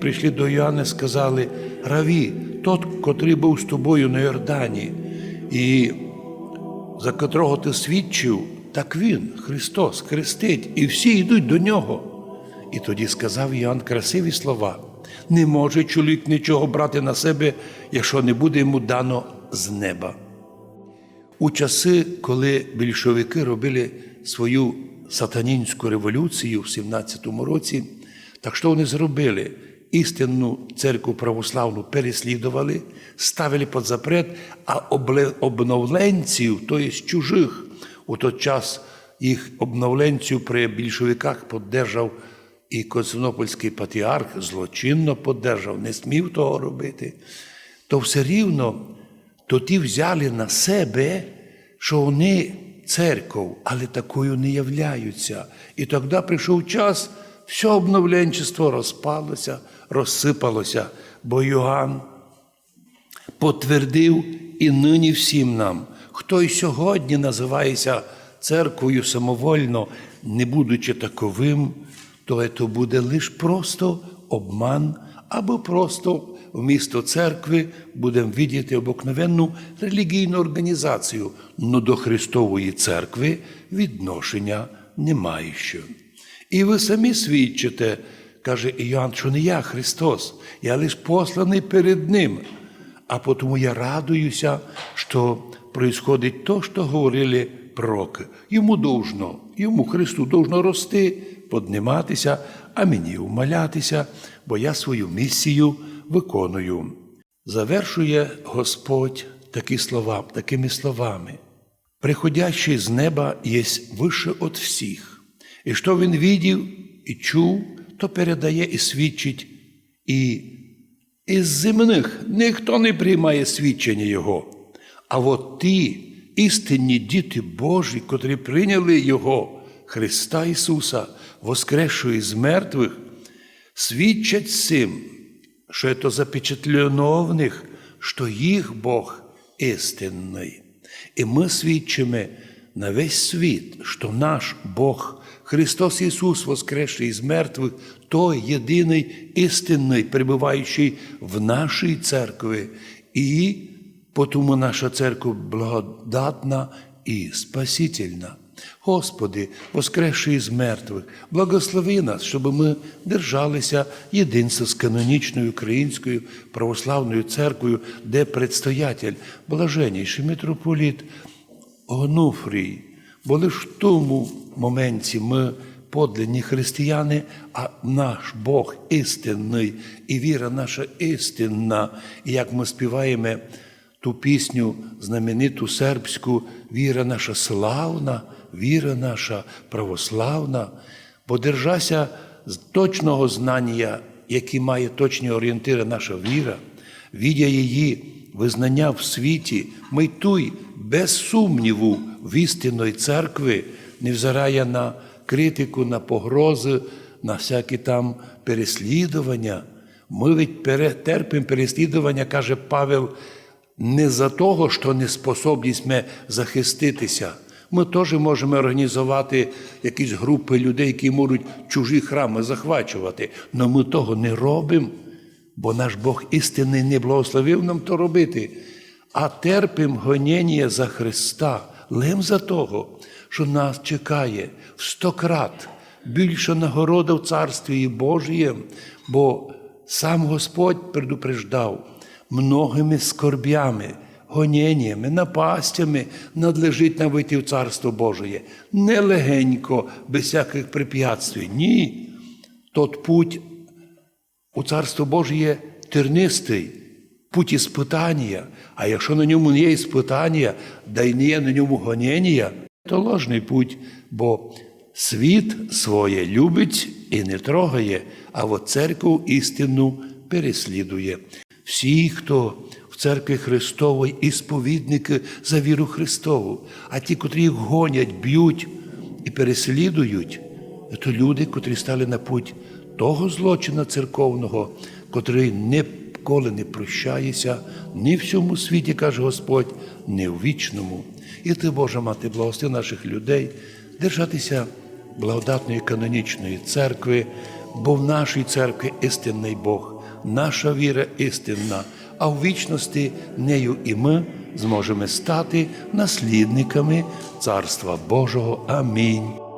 Прийшли до Йоанна, сказали: Раві, тот, котрий був з тобою на Йордані, і за котрого ти свідчив, так він, Христос, хрестить, і всі йдуть до нього. І тоді сказав Іоанн красиві слова: не може чоловік нічого брати на себе, якщо не буде йому дано з неба. У часи, коли більшовики робили свою сатанінську революцію в 17-му році, так що вони зробили? Істинну церкву православну переслідували, ставили під запрет, а обновленців, тобто чужих, у той час їх обновленців при більшовиках поддержав і Константинопольський патріарх, злочинно поддержав, не смів того робити, то все рівно то ті взяли на себе, що вони церков, але такою не являються. І тоді прийшов час, все обновленчество розпалося, розсипалося, бо Йоанн потвердив і нині всім нам, хто й сьогодні називається церквою самовольно, не будучи таковим, то це буде лише просто обман або просто вмісто церкви будемо видіти обикновенну релігійну організацію, но до Христової церкви відношення немає ще. І ви самі свідчите, каже Іоанн, що не я Христос, я лише посланий перед Ним. А потому я радуюся, що происходить то, що говорили пророки. Йому должно, йому Христу должно рости, подниматися, а мені умалятися, бо я свою місію виконую. Завершує Господь такі слова, такими словами. Приходящий з неба є вище от всіх. І що він видів і чув, то передає і свідчить, і із земних ніхто не приймає свідчення Його. А от ті істинні діти Божі, котрі прийняли Його, Христа Ісуса, воскресшого з мертвих, свідчать цим, що це запечатлено в них, що їх Бог істинний. І ми свідчимо на весь світ, що наш Бог, Христос Ісус, воскресший із мертвих, той єдиний істинний, перебуваючий в нашій церкві. І тому наша церква благодатна і спасительна. Господи, воскресший із мертвих, благослови нас, щоб ми держалися єдинства з канонічною українською православною церквою, де предстоятель, блаженніший митрополіт Онуфрій. Бо лише в тому моменті ми подлинні християни, а наш Бог істинний, і віра наша істинна. І як ми співаємо ту пісню знамениту сербську, віра наша славна, віра наша православна, бо держася з точного знання, який має точні орієнтири наша віра, відя її визнання в світі, ми туй без сумніву в істинної церкви, невзирає на критику, на погрози, на всякі там переслідування. Ми ведь терпимо переслідування, каже Павел, не за того, що не способність ми захиститися. Ми теж можемо організувати якісь групи людей, які можуть чужі храми захвачувати. Але ми того не робимо, бо наш Бог істинний не благословив нам то робити, а терпимо гоніння за Христа, лим за того, що нас чекає в сто крат більше нагорода в Царстві Божієм, бо сам Господь предупреждав многими скорбями, гоніннями, напастями надлежить нам вийти в Царство Божие. Не легенько, без всяких препятствий. Ні. Тот путь у Царство Божє тернистий, путь іспитання, а якщо на ньому не є іспитання, да й не є на ньому гоніння, то ложний путь, бо світ своє любить і не трогає, а от церкву істину переслідує. Всі, хто в церкві Христової і сповідники за віру Христову, а ті, котрі їх гонять, б'ють і переслідують, то люди, котрі стали на путь того злочина церковного, котрий ніколи не прощається ні в цьому світі, каже Господь, ні в вічному. І ти, Божа мати, благослови наших людей держатися благодатної канонічної церкви, бо в нашій церкві істинний Бог, наша віра істинна, а в вічності нею і ми зможемо стати наслідниками Царства Божого. Амінь.